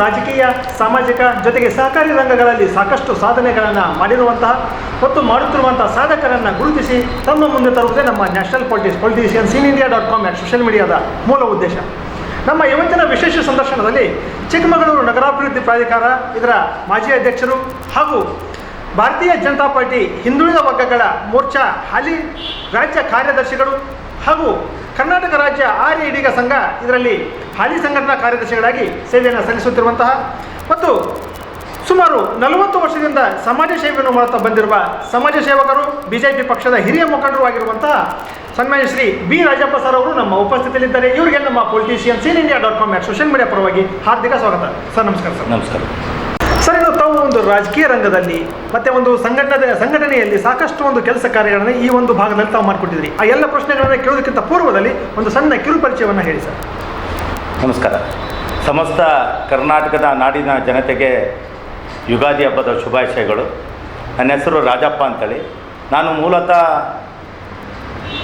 ರಾಜಕೀಯ, ಸಾಮಾಜಿಕ ಜೊತೆಗೆ ಸಹಕಾರಿ ರಂಗಗಳಲ್ಲಿ ಸಾಕಷ್ಟು ಸಾಧನೆಗಳನ್ನು ಮಾಡಿರುವಂತಹ ಮತ್ತು ಮಾಡುತ್ತಿರುವಂತಹ ಸಾಧಕರನ್ನು ಗುರುತಿಸಿ ತಮ್ಮ ಮುಂದೆ ತರುವುದೇ ನಮ್ಮ national politics politicians in India dot com social ಮೀಡಿಯಾದ ಮೂಲ ಉದ್ದೇಶ. ನಮ್ಮ ಇವತ್ತಿನ ವಿಶೇಷ ಸಂದರ್ಶನದಲ್ಲಿ ಚಿಕ್ಕಮಗಳೂರು ನಗರಾಭಿವೃದ್ಧಿ ಪ್ರಾಧಿಕಾರ, ಇದರ ಮಾಜಿ ಅಧ್ಯಕ್ಷರು ಹಾಗೂ ಭಾರತೀಯ ಜನತಾ ಪಾರ್ಟಿ ಹಿಂದುಳಿದ ವರ್ಗಗಳ ಮೋರ್ಚಾ, ಹಾಲಿ ರಾಜ್ಯ ಕಾರ್ಯದರ್ಶಿಗಳು ಹಾಗೂ ಕರ್ನಾಟಕ ರಾಜ್ಯ ಆರ್ಯ ಇಡೀಗ ಸಂಘ ಇದರಲ್ಲಿ ಹಾಲಿ ಸಂಘಟನಾ ಕಾರ್ಯದರ್ಶಿಗಳಾಗಿ ಸೇವೆಯನ್ನು ಸಲ್ಲಿಸುತ್ತಿರುವಂತಹ ಮತ್ತು ಸುಮಾರು ನಲವತ್ತು ವರ್ಷದಿಂದ ಸಮಾಜ ಸೇವೆಯನ್ನು ಮಾಡುತ್ತಾ ಬಂದಿರುವ ಸಮಾಜ ಸೇವಕರು, ಬಿಜೆಪಿ ಪಕ್ಷದ ಹಿರಿಯ ಮುಖಂಡರು ಆಗಿರುವಂತಹ ಸನ್ಮಾನ್ಯ ಶ್ರೀ ಬಿ ರಾಜಪ್ಪ ಸರ್ ಅವರು ನಮ್ಮ ಉಪಸ್ಥಿತಿಯಲ್ಲಿದ್ದಾರೆ. ಇವರಿಗೆ ನಮ್ಮ politicians in India dot com social media ಪರವಾಗಿ ಹಾರ್ದಿಕ ಸ್ವಾಗತ. ಸರ್, ನಮಸ್ಕಾರ ಸರ್. ನಮಸ್ಕಾರ. ಒಂದು ರಾಜಕೀಯ ರಂಗದಲ್ಲಿ ಮತ್ತೆ ಒಂದು ಸಂಘಟನೆ, ಸಂಘಟನೆಯಲ್ಲಿ ಸಾಕಷ್ಟು ಒಂದು ಕೆಲಸ ಕಾರ್ಯಗಳನ್ನು ಈ ಒಂದು ಭಾಗದಲ್ಲಿ ತಾವು ಮಾಡಿಕೊಟ್ಟಿದ್ರಿ. ಆ ಎಲ್ಲ ಪ್ರಶ್ನೆಗಳನ್ನು ಕೇಳೋದಕ್ಕಿಂತ ಪೂರ್ವದಲ್ಲಿ ಒಂದು ಸಣ್ಣ ಕಿರು ಪರಿಚಯವನ್ನು ಹೇಳಿ ಸರ್. ನಮಸ್ಕಾರ. ಸಮಸ್ತ ಕರ್ನಾಟಕದ ನಾಡಿನ ಜನತೆಗೆ ಯುಗಾದಿ ಹಬ್ಬದ ಶುಭಾಶಯಗಳು. ನನ್ನ ಹೆಸರು ರಾಜಪ್ಪ ಅಂತೇಳಿ. ನಾನು ಮೂಲತಃ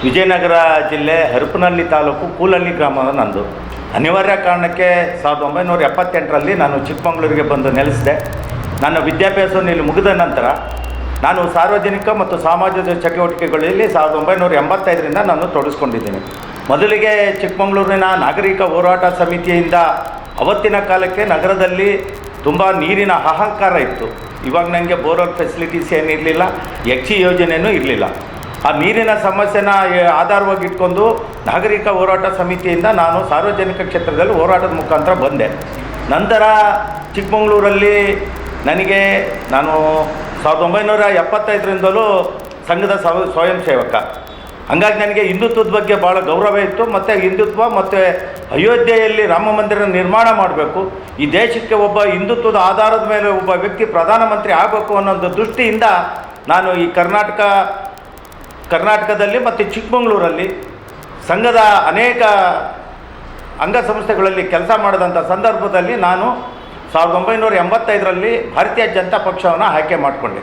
ವಿಜಯನಗರ ಜಿಲ್ಲೆ ಹರಪನಹಳ್ಳಿ ತಾಲೂಕು ಕೂಲಹಳ್ಳಿ ಗ್ರಾಮದ ನಂದು. ಅನಿವಾರ್ಯ ಕಾರಣಕ್ಕೆ ಸಾವಿರದ ಒಂಬೈನೂರ ಎಪ್ಪತ್ತೆಂಟರಲ್ಲಿ ನಾನು ಚಿಕ್ಕಮಗಳೂರಿಗೆ ಬಂದು ನೆಲೆಸಿದೆ. ನನ್ನ ವಿದ್ಯಾಭ್ಯಾಸವನ್ನು ಇಲ್ಲಿ ಮುಗಿದ ನಂತರ ನಾನು ಸಾರ್ವಜನಿಕ ಮತ್ತು ಸಾಮಾಜಿಕ ಚಟುವಟಿಕೆಗಳಲ್ಲಿ ಸಾವಿರದ ಒಂಬೈನೂರ ಎಂಬತ್ತೈದರಿಂದ ನಾನು ತೊಡಗಿಸ್ಕೊಂಡಿದ್ದೀನಿ. ಮೊದಲಿಗೆ ಚಿಕ್ಕಮಗಳೂರಿನ ನಾಗರಿಕ ಹೋರಾಟ ಸಮಿತಿಯಿಂದ ಅವತ್ತಿನ ಕಾಲಕ್ಕೆ ನಗರದಲ್ಲಿ ತುಂಬ ನೀರಿನ ಅಹಂಕಾರ ಇತ್ತು. ಇವಾಗ ನನಗೆ ಬೋರ್ವೆಲ್ ಫೆಸಿಲಿಟೀಸ್ ಏನಿರಲಿಲ್ಲ ಯಕ್ಷಿ ಯೋಜನೆಯೂ ಇರಲಿಲ್ಲ. ಆ ನೀರಿನ ಸಮಸ್ಯೆನ ಆಧಾರವಾಗಿ ಇಟ್ಕೊಂಡು ನಾಗರಿಕ ಹೋರಾಟ ಸಮಿತಿಯಿಂದ ನಾನು ಸಾರ್ವಜನಿಕ ಕ್ಷೇತ್ರದಲ್ಲಿ ಹೋರಾಟದ ಮುಖಾಂತರ ಬಂದೆ. ನಂತರ ಚಿಕ್ಕಮಗಳೂರಲ್ಲಿ ನನಗೆ ನಾನು ಸಾವಿರದ ಒಂಬೈನೂರ ಎಪ್ಪತ್ತೈದರಿಂದಲೂ ಸಂಘದ ಸ್ವ, ಸ್ವಯಂ ಸೇವಕ. ಹಂಗಾಗಿ ನನಗೆ ಹಿಂದುತ್ವದ ಬಗ್ಗೆ ಭಾಳ ಗೌರವ ಇತ್ತು, ಮತ್ತು ಹಿಂದುತ್ವ ಮತ್ತು ಅಯೋಧ್ಯೆಯಲ್ಲಿ ರಾಮ ಮಂದಿರ ನಿರ್ಮಾಣ ಮಾಡಬೇಕು. ಈ ದೇಶಕ್ಕೆ ಒಬ್ಬ ಹಿಂದುತ್ವದ ಆಧಾರದ ಮೇಲೆ ಒಬ್ಬ ವ್ಯಕ್ತಿ ಪ್ರಧಾನಮಂತ್ರಿ ಆಗಬೇಕು ಅನ್ನೋ ಒಂದು ದೃಷ್ಟಿಯಿಂದ ನಾನು ಈ ಕರ್ನಾಟಕ, ಕರ್ನಾಟಕದಲ್ಲಿ ಮತ್ತು ಚಿಕ್ಕಮಗಳೂರಲ್ಲಿ ಸಂಘದ ಅನೇಕ ಅಂಗಸಂಸ್ಥೆಗಳಲ್ಲಿ ಕೆಲಸ ಮಾಡಿದಂಥ ಸಂದರ್ಭದಲ್ಲಿ ನಾನು ಸಾವಿರದ ಒಂಬೈನೂರ ಎಂಬತ್ತೈದರಲ್ಲಿ ಭಾರತೀಯ ಜನತಾ ಪಕ್ಷವನ್ನು ಆಯ್ಕೆ ಮಾಡಿಕೊಂಡೆ.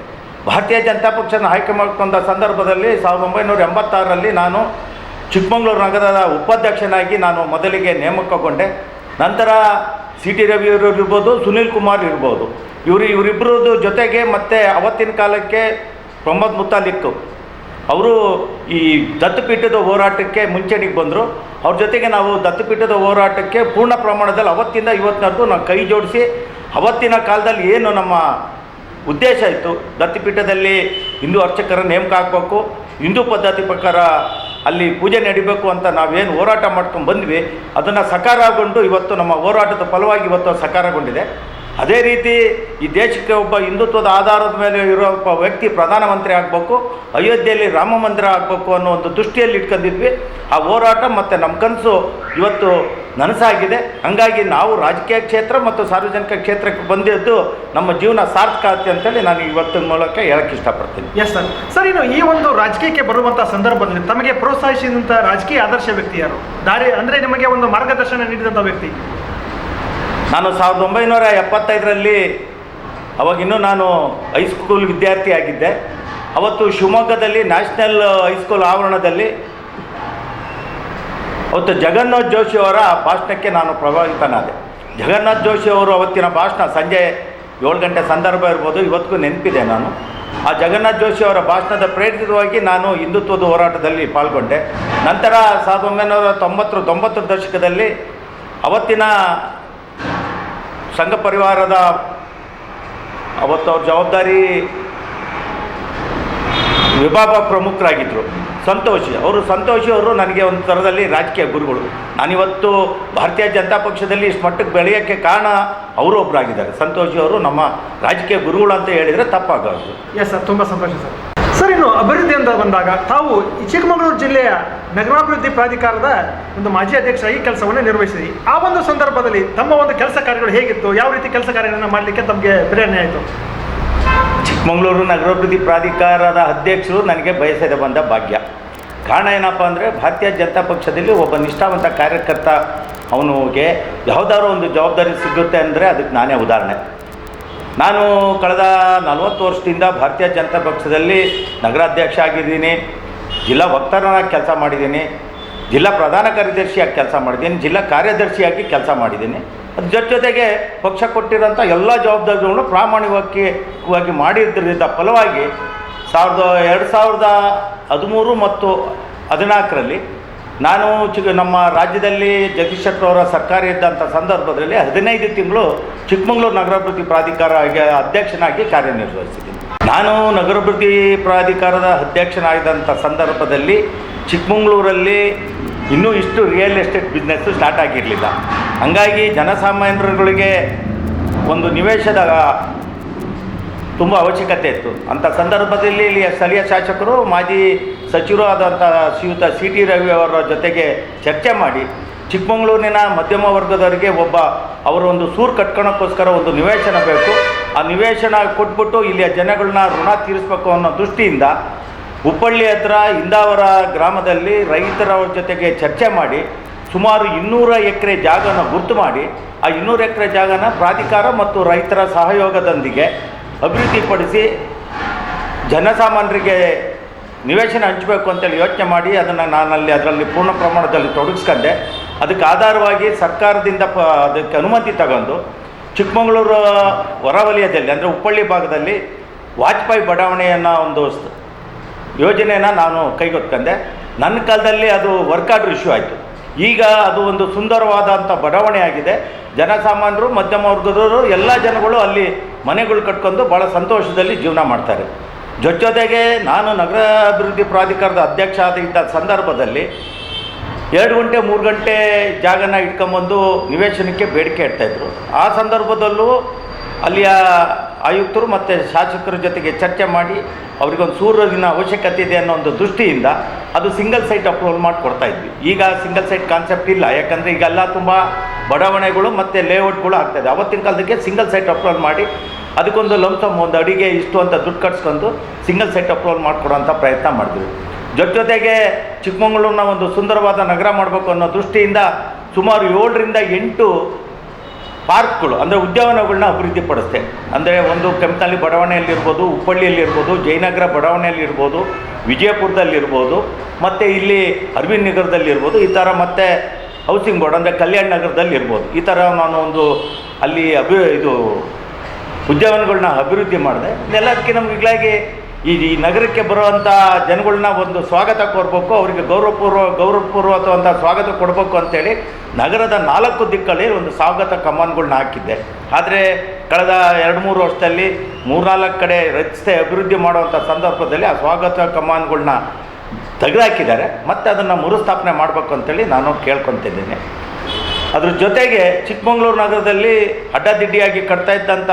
ಭಾರತೀಯ ಜನತಾ ಪಕ್ಷವನ್ನು ಆಯ್ಕೆ ಮಾಡಿಕೊಂಡ ಸಂದರ್ಭದಲ್ಲಿ ಸಾವಿರದ ಒಂಬೈನೂರ ಎಂಬತ್ತಾರರಲ್ಲಿ ನಾನು ಚಿಕ್ಕಮಗಳೂರು ನಗರದ ಉಪಾಧ್ಯಕ್ಷನಾಗಿ ನಾನು ಮೊದಲಿಗೆ ನೇಮಕಗೊಂಡೆ. ನಂತರ ಸಿ ಟಿ ರವಿಯವರು ಇರ್ಬೋದು, ಸುನೀಲ್ ಕುಮಾರ್ ಇರ್ಬೋದು. ಇವರು ಇವರಿಬ್ಬರದ್ದು ಜೊತೆಗೆ ಮತ್ತು ಅವತ್ತಿನ ಕಾಲಕ್ಕೆ ಪ್ರಮೋದ್ ಮುತಾಲಿಕ್ ಅವರು ಈ ದತ್ತಪೀಠದ ಹೋರಾಟಕ್ಕೆ ಮುಂಚೂಣಿಗೆ ಬಂದರು. ಅವ್ರ ಜೊತೆಗೆ ನಾವು ದತ್ತಪೀಠದ ಹೋರಾಟಕ್ಕೆ ಪೂರ್ಣ ಪ್ರಮಾಣದಲ್ಲಿ ಅವತ್ತಿಂದ ಇವತ್ತಿನವರೆಗೂ ನಾವು ಕೈ ಜೋಡಿಸಿ, ಅವತ್ತಿನ ಕಾಲದಲ್ಲಿ ಏನು ನಮ್ಮ ಉದ್ದೇಶ ಇತ್ತು, ದತ್ತಪೀಠದಲ್ಲಿ ಹಿಂದೂ ಅರ್ಚಕರ ನೇಮಕ ಹಾಕಬೇಕು ಹಿಂದೂ ಪದ್ಧತಿ ಪ್ರಕಾರ ಅಲ್ಲಿ ಪೂಜೆ ನಡಿಬೇಕು ಅಂತ ನಾವೇನು ಹೋರಾಟ ಮಾಡ್ಕೊಂಡು ಬಂದ್ವಿ. ಅದನ್ನು ಸಕಾರಗೊಂಡು ಇವತ್ತು ನಮ್ಮ ಹೋರಾಟದ ಫಲವಾಗಿ ಇವತ್ತು ಸಕಾರಗೊಂಡಿದೆ. ಅದೇ ರೀತಿ ಈ ದೇಶಕ್ಕೆ ಒಬ್ಬ ಹಿಂದುತ್ವದ ಆಧಾರದ ಮೇಲೆ ಇರೋ ಒಬ್ಬ ವ್ಯಕ್ತಿ ಪ್ರಧಾನಮಂತ್ರಿ ಆಗಬೇಕು, ಅಯೋಧ್ಯೆಯಲ್ಲಿ ರಾಮ ಮಂದಿರ ಆಗಬೇಕು ಅನ್ನೋ ಒಂದು ದೃಷ್ಟಿಯಲ್ಲಿ ಇಟ್ಕೊಂಡಿದ್ವಿ. ಆ ಹೋರಾಟ ಮತ್ತು ನಮ್ಮ ಕನಸು ಇವತ್ತು ನನಸಾಗಿದೆ. ಹಾಗಾಗಿ ನಾವು ರಾಜಕೀಯ ಕ್ಷೇತ್ರ ಮತ್ತು ಸಾರ್ವಜನಿಕ ಕ್ಷೇತ್ರಕ್ಕೆ ಬಂದಿದ್ದು ನಮ್ಮ ಜೀವನ ಸಾರ್ಥಕ ಆಗುತ್ತೆ ಅಂತೇಳಿ ನಾನು ಇವತ್ತಿನ ಮೂಲಕ ಹೇಳಕ್ಕೆ ಇಷ್ಟಪಡ್ತೀನಿ. ಎಸ್ ಸರ್ ಸರ್ ಇನ್ನು ಈ ಒಂದು ರಾಜಕೀಯಕ್ಕೆ ಬರುವಂಥ ಸಂದರ್ಭದಲ್ಲಿ ತಮಗೆ ಪ್ರೋತ್ಸಾಹಿಸಿದಂಥ ರಾಜಕೀಯ ಆದರ್ಶ ವ್ಯಕ್ತಿ ಯಾರು? ದಾರಿ ಅಂದರೆ ನಿಮಗೆ ಒಂದು ಮಾರ್ಗದರ್ಶನ ನೀಡಿದಂಥ ವ್ಯಕ್ತಿ. ನಾನು ಸಾವಿರದ ಒಂಬೈನೂರ ಎಪ್ಪತ್ತೈದರಲ್ಲಿ ಅವಾಗಿನ್ನೂ ನಾನು ಹೈಸ್ಕೂಲ್ ವಿದ್ಯಾರ್ಥಿ ಆಗಿದ್ದೆ. ಅವತ್ತು ಶಿವಮೊಗ್ಗದಲ್ಲಿ ನ್ಯಾಷನಲ್ ಹೈಸ್ಕೂಲ್ ಆವರಣದಲ್ಲಿ ಅವತ್ತು ಜಗನ್ನಾಥ್ ಜೋಶಿ ಅವರ ಭಾಷಣಕ್ಕೆ ನಾನು ಪ್ರಭಾವಿತನಾದೆ ಜಗನ್ನಾಥ್ ಜೋಶಿ ಅವರು ಅವತ್ತಿನ ಭಾಷಣ ಸಂಜೆ ಏಳು ಗಂಟೆ ಸಂದರ್ಭ ಇರ್ಬೋದು, ಇವತ್ತಿಗೂ ನೆನಪಿದೆ ನಾನು. ಆ ಜಗನ್ನಾಥ್ ಜೋಶಿ ಅವರ ಭಾಷಣದ ಪ್ರೇರಿತವಾಗಿ ನಾನು ಹಿಂದುತ್ವದ ಹೋರಾಟದಲ್ಲಿ ಪಾಲ್ಗೊಂಡೆ. ನಂತರ ಸಾವಿರದ ಒಂಬೈನೂರ ತೊಂಬತ್ತರ ತೊಂಬತ್ತರ ದಶಕದಲ್ಲಿ ಅವತ್ತಿನ ಸಂಘ ಪರಿವಾರದ ಅವತ್ತು ಅವ್ರ ಜವಾಬ್ದಾರಿ ವಿಭಾಗ ಪ್ರಮುಖರಾಗಿದ್ದರು ಸಂತೋಷಿ. ಅವರು ಸಂತೋಷಿ, ಅವರು ನನಗೆ ಒಂದು ಥರದಲ್ಲಿ ರಾಜಕೀಯ ಗುರುಗಳು. ನಾನಿವತ್ತು ಭಾರತೀಯ ಜನತಾ ಪಕ್ಷದಲ್ಲಿ ಇಷ್ಟು ಮಟ್ಟಕ್ಕೆ ಬೆಳೆಯೋಕ್ಕೆ ಕಾರಣ ಅವರು ಒಬ್ಬರಾಗಿದ್ದಾರೆ ಸಂತೋಷಿ ಅವರು ನಮ್ಮ ರಾಜಕೀಯ ಗುರುಗಳು ಅಂತ ಹೇಳಿದರೆ ತಪ್ಪಾಗೋದು. ಎಸ್ ಸರ್ ತುಂಬ ಸಂತೋಷ ಸರ್ ಸರ್ ಅಭಿವೃದ್ಧಿ ಅಂತ ಬಂದಾಗ ತಾವು ಚಿಕ್ಕಮಗಳೂರು ಜಿಲ್ಲೆಯ ನಗರಾಭಿವೃದ್ಧಿ ಪ್ರಾಧಿಕಾರದ ಒಂದು ಮಾಜಿ ಅಧ್ಯಕ್ಷರಾಗಿ ಕೆಲಸವನ್ನು ನಿರ್ವಹಿಸಿದ್ರಿ. ಆ ಒಂದು ಸಂದರ್ಭದಲ್ಲಿ ತಮ್ಮ ಒಂದು ಕೆಲಸ ಕಾರ್ಯಗಳು ಹೇಗಿತ್ತು? ಯಾವ ರೀತಿ ಕೆಲಸ ಕಾರ್ಯಗಳನ್ನು ಮಾಡಲಿಕ್ಕೆ ತಮಗೆ ಪ್ರೇರಣೆ ಆಯಿತು? ಚಿಕ್ಕಮಗಳೂರು ನಗರಾಭಿವೃದ್ಧಿ ಪ್ರಾಧಿಕಾರದ ಅಧ್ಯಕ್ಷರು ನನಗೆ ಬಯಸದೆ ಬಂದ ಭಾಗ್ಯ. ಕಾರಣ ಏನಪ್ಪ ಅಂದರೆ ಭಾರತೀಯ ಜನತಾ ಪಕ್ಷದಲ್ಲಿ ಒಬ್ಬ ನಿಷ್ಠಾವಂತ ಕಾರ್ಯಕರ್ತ ಅವನಿಗೆ ಯಾವುದಾದ್ರು ಒಂದು ಜವಾಬ್ದಾರಿ ಸಿಗುತ್ತೆ ಅಂದರೆ ಅದಕ್ಕೆ ನಾನೇ ಉದಾಹರಣೆ. ನಾನು ಕಳೆದ ನಲವತ್ತು ವರ್ಷದಿಂದ ಭಾರತೀಯ ಜನತಾ ಪಕ್ಷದಲ್ಲಿ ನಗರಾಧ್ಯಕ್ಷ ಆಗಿದ್ದೀನಿ ಜಿಲ್ಲಾ ವಕ್ತಾರನಾಗಿ ಕೆಲಸ ಮಾಡಿದ್ದೀನಿ. ಜಿಲ್ಲಾ ಪ್ರಧಾನ ಕಾರ್ಯದರ್ಶಿಯಾಗಿ ಕೆಲಸ ಮಾಡಿದ್ದೀನಿ. ಜಿಲ್ಲಾ ಕಾರ್ಯದರ್ಶಿಯಾಗಿ ಕೆಲಸ ಮಾಡಿದ್ದೀನಿ. ಅದ್ರ ಜೊತೆ ಜೊತೆಗೆ ಪಕ್ಷ ಕೊಟ್ಟಿರೋಂಥ ಎಲ್ಲ ಜವಾಬ್ದಾರಿಗಳನ್ನು ಪ್ರಾಮಾಣಿಕವಾಗಿ ಮಾಡಿದ್ರಿಂದ ಫಲವಾಗಿ ಸಾವಿರದ ಎರಡು ಸಾವಿರದ ಹದಿಮೂರು ಮತ್ತು ಹದಿನಾಲ್ಕರಲ್ಲಿ ನಾನು ಚಿಕ್ಕ ನಮ್ಮ ರಾಜ್ಯದಲ್ಲಿ ಜಗದೀಶ್ ಶೆಟ್ಟರ್ ಅವರ ಸರ್ಕಾರ ಇದ್ದಂಥ ಸಂದರ್ಭದಲ್ಲಿ ಹದಿನೈದು ತಿಂಗಳು ಚಿಕ್ಕಮಗಳೂರು ನಗರಾಭಿವೃದ್ಧಿ ಪ್ರಾಧಿಕಾರ ಅಧ್ಯಕ್ಷನಾಗಿ ಕಾರ್ಯನಿರ್ವಹಿಸಿದ್ದೀನಿ. ನಾನು ನಗರಾಭಿವೃದ್ಧಿ ಪ್ರಾಧಿಕಾರದ ಅಧ್ಯಕ್ಷನಾಗಿದ್ದಂಥ ಸಂದರ್ಭದಲ್ಲಿ ಚಿಕ್ಕಮಗಳೂರಲ್ಲಿ ಇನ್ನೂ ಇಷ್ಟು ರಿಯಲ್ ಎಸ್ಟೇಟ್ ಬಿಸ್ನೆಸ್ಸು ಸ್ಟಾರ್ಟ್ ಆಗಿರಲಿಲ್ಲ. ಹಾಗಾಗಿ ಜನಸಾಮಾನ್ಯರುಗಳಿಗೆ ಒಂದು ನಿವೇಶದ ತುಂಬ ಅವಶ್ಯಕತೆ ಇತ್ತು. ಅಂಥ ಸಂದರ್ಭದಲ್ಲಿ ಇಲ್ಲಿಯ ಸ್ಥಳೀಯ ಶಾಸಕರು, ಮಾಜಿ ಸಚಿವರು ಆದಂಥ ಶ್ರೀಯುತ ಸಿ ಟಿ ರವಿ ಅವರ ಜೊತೆಗೆ ಚರ್ಚೆ ಮಾಡಿ, ಚಿಕ್ಕಮಗಳೂರಿನ ಮಧ್ಯಮ ವರ್ಗದವರಿಗೆ ಒಬ್ಬ, ಅವರು ಒಂದು ಸೂರು ಕಟ್ಕೊಳಕ್ಕೋಸ್ಕರ ಒಂದು ನಿವೇಶನ ಬೇಕು. ಆ ನಿವೇಶನ ಕೊಟ್ಬಿಟ್ಟು ಇಲ್ಲಿಯ ಜನಗಳನ್ನ ಋಣ ತೀರಿಸ್ಬೇಕು ಅನ್ನೋ ದೃಷ್ಟಿಯಿಂದ ಹುಬ್ಬಳ್ಳಿ ಹತ್ರ ಇಂದಾವರ ಗ್ರಾಮದಲ್ಲಿ ರೈತರ ಜೊತೆಗೆ ಚರ್ಚೆ ಮಾಡಿ, ಸುಮಾರು ಇನ್ನೂರ ಎಕರೆ ಜಾಗನ ಗುರ್ತು ಮಾಡಿ, ಆ ಇನ್ನೂರು ಎಕರೆ ಜಾಗನ ಪ್ರಾಧಿಕಾರ ಮತ್ತು ರೈತರ ಸಹಯೋಗದೊಂದಿಗೆ ಅಭಿವೃದ್ಧಿಪಡಿಸಿ ಜನಸಾಮಾನ್ಯರಿಗೆ ನಿವೇಶನ ಹಂಚಬೇಕು ಅಂತೇಳಿ ಯೋಚನೆ ಮಾಡಿ ಅದನ್ನು ನಾನಲ್ಲಿ ಅದರಲ್ಲಿ ಪೂರ್ಣ ಪ್ರಮಾಣದಲ್ಲಿ ತೊಡಗಿಸ್ಕೊಂಡೆ. ಅದಕ್ಕೆ ಆಧಾರವಾಗಿ ಸರ್ಕಾರದಿಂದ ಪ, ಅದಕ್ಕೆ ಅನುಮತಿ ತಗೊಂಡು ಚಿಕ್ಕಮಗಳೂರು ಹೊರವಲಯದಲ್ಲಿ, ಅಂದರೆ ಉಪ್ಪಳ್ಳಿ ಭಾಗದಲ್ಲಿ ವಾಜಪೇಯಿ ಬಡಾವಣೆಯನ್ನು ಒಂದು ಯೋಜನೆಯನ್ನು ನಾನು ಕೈಗೊತ್ಕೊಂಡೆ. ನನ್ನ ಕಾಲದಲ್ಲಿ ಅದು ವರ್ಕ್ ಆರ್ಡ್ರ್ ಇಶ್ಯೂ ಆಯಿತು. ಈಗ ಅದು ಒಂದು ಸುಂದರವಾದಂಥ ಬಡಾವಣೆ ಆಗಿದೆ ಜನಸಾಮಾನ್ಯರು, ಮಧ್ಯಮ ವರ್ಗದವರು, ಎಲ್ಲ ಜನಗಳು ಅಲ್ಲಿ ಮನೆಗಳು ಕಟ್ಕೊಂಡು ಭಾಳ ಸಂತೋಷದಲ್ಲಿ ಜೀವನ ಮಾಡ್ತಾರೆ. ಜೊತೆ ಜೊತೆಗೆ ನಾನು ನಗರ ಅಭಿವೃದ್ಧಿ ಪ್ರಾಧಿಕಾರದ ಅಧ್ಯಕ್ಷ ಇದ್ದ ಸಂದರ್ಭದಲ್ಲಿ ಎರಡು ಗಂಟೆ, ಮೂರು ಗಂಟೆ ಜಾಗನ ಇಟ್ಕೊಂಬಂದು ನಿವೇಶನಕ್ಕೆ ಬೇಡಿಕೆ ಇಡ್ತಾಯಿದ್ರು ಆ ಸಂದರ್ಭದಲ್ಲೂ ಅಲ್ಲಿಯ ಆಯುಕ್ತರು ಮತ್ತು ಶಾಸಕರ ಜೊತೆಗೆ ಚರ್ಚೆ ಮಾಡಿ ಅವರಿಗೊಂದು ಸೂರ್ಯನ ಅವಶ್ಯಕತೆ ಇದೆ ಅನ್ನೋ ಒಂದು ದೃಷ್ಟಿಯಿಂದ ಅದು ಸಿಂಗಲ್ ಸೈಟ್ ಅಪ್ರೂವಲ್ ಮಾಡಿಕೊಡ್ತಾ ಇದ್ವಿ. ಈಗ ಸಿಂಗಲ್ ಸೈಟ್ ಕಾನ್ಸೆಪ್ಟ್ ಇಲ್ಲ. ಯಾಕಂದರೆ ಈಗೆಲ್ಲ ತುಂಬ ಬಡಾವಣೆಗಳು ಮತ್ತು ಲೇಔಟ್ಗಳು ಆಗ್ತಾಯಿದೆ ಅವತ್ತಿನ ಕಾಲದಕ್ಕೆ ಸಿಂಗಲ್ ಸೈಟ್ ಅಪ್ರೂವಲ್ ಮಾಡಿ ಅದಕ್ಕೊಂದು ಲಂಸಮ್ ಒಂದು ಅಡಿಗೆ ಇಷ್ಟು ಅಂತ ದುಡ್ಡು ಕಟ್ಸ್ಕೊಂಡು ಸಿಂಗಲ್ ಸೈಟ್ ಅಪ್ರೂವಲ್ ಮಾಡಿಕೊಡೋಂಥ ಪ್ರಯತ್ನ ಮಾಡಿದ್ವಿ. ಜೊತೆ ಜೊತೆಗೆ ಚಿಕ್ಕಮಗಳೂರನ್ನ ಒಂದು ಸುಂದರವಾದ ನಗರ ಮಾಡಬೇಕು ಅನ್ನೋ ದೃಷ್ಟಿಯಿಂದ ಸುಮಾರು ಏಳರಿಂದ ಎಂಟು ಪಾರ್ಕ್ಗಳು, ಅಂದರೆ ಉದ್ಯಾನವನಗಳನ್ನ ಅಭಿವೃದ್ಧಿಪಡಿಸ್ದೆ. ಅಂದರೆ ಒಂದು ಕೆಂಪನಲ್ಲಿ ಬಡಾವಣೆಯಲ್ಲಿರ್ಬೋದು ಉಪ್ಪಳ್ಳಿಯಲ್ಲಿರ್ಬೋದು ಜಯನಗರ ಬಡಾವಣೆಯಲ್ಲಿರ್ಬೋದು, ವಿಜಯಪುರದಲ್ಲಿರ್ಬೋದು, ಮತ್ತು ಇಲ್ಲಿ ಅರವಿಂದ್ ನಗರದಲ್ಲಿರ್ಬೋದು, ಈ ಥರ ಮತ್ತು ಹೌಸಿಂಗ್ ಬೋರ್ಡ್ ಅಂದರೆ ಕಲ್ಯಾಣ ನಗರದಲ್ಲಿ ಇರ್ಬೋದು ಈ ಥರ ನಾನು ಒಂದು ಅಲ್ಲಿ ಅಭಿ, ಇದು ಉದ್ಯಾನಗಳನ್ನ ಅಭಿವೃದ್ಧಿ ಮಾಡಿದೆ. ಎಲ್ಲದಕ್ಕೆ ನಮ್ಗೆ ಈಗಲಾಗಿ ಈ ಈ ನಗರಕ್ಕೆ ಬರುವಂಥ ಜನಗಳನ್ನ ಒಂದು ಸ್ವಾಗತ ಕೊಡಬೇಕು, ಅವರಿಗೆ ಗೌರವಪೂರ್ವ ಅಂತ ಸ್ವಾಗತ ಕೊಡಬೇಕು ಅಂತೇಳಿ ನಗರದ ನಾಲ್ಕು ದಿಕ್ಕಲ್ಲಿ ಒಂದು ಸ್ವಾಗತ ಕಮಾನ್ಗಳನ್ನ ಹಾಕಿದ್ದೆ. ಆದರೆ ಕಳೆದ ಎರಡು ಮೂರು ವರ್ಷದಲ್ಲಿ ಮೂರ್ನಾಲ್ಕು ಕಡೆ ರಸ್ತೆ ಅಭಿವೃದ್ಧಿ ಮಾಡುವಂಥ ಸಂದರ್ಭದಲ್ಲಿ ಆ ಸ್ವಾಗತ ಕಮಾನ್ಗಳನ್ನ ತೆಗೆದುಹಾಕಿದ್ದಾರೆ ಮತ್ತು ಅದನ್ನು ಮರುಸ್ಥಾಪನೆ ಮಾಡಬೇಕು ಅಂತೇಳಿ ನಾನು ಕೇಳ್ಕೊತಿದ್ದೇನೆ. ಅದ್ರ ಜೊತೆಗೆ ಚಿಕ್ಕಮಗಳೂರು ನಗರದಲ್ಲಿ ಅಡ್ಡದಿಡ್ಡಿಯಾಗಿ ಕಟ್ತಾ ಇದ್ದಂಥ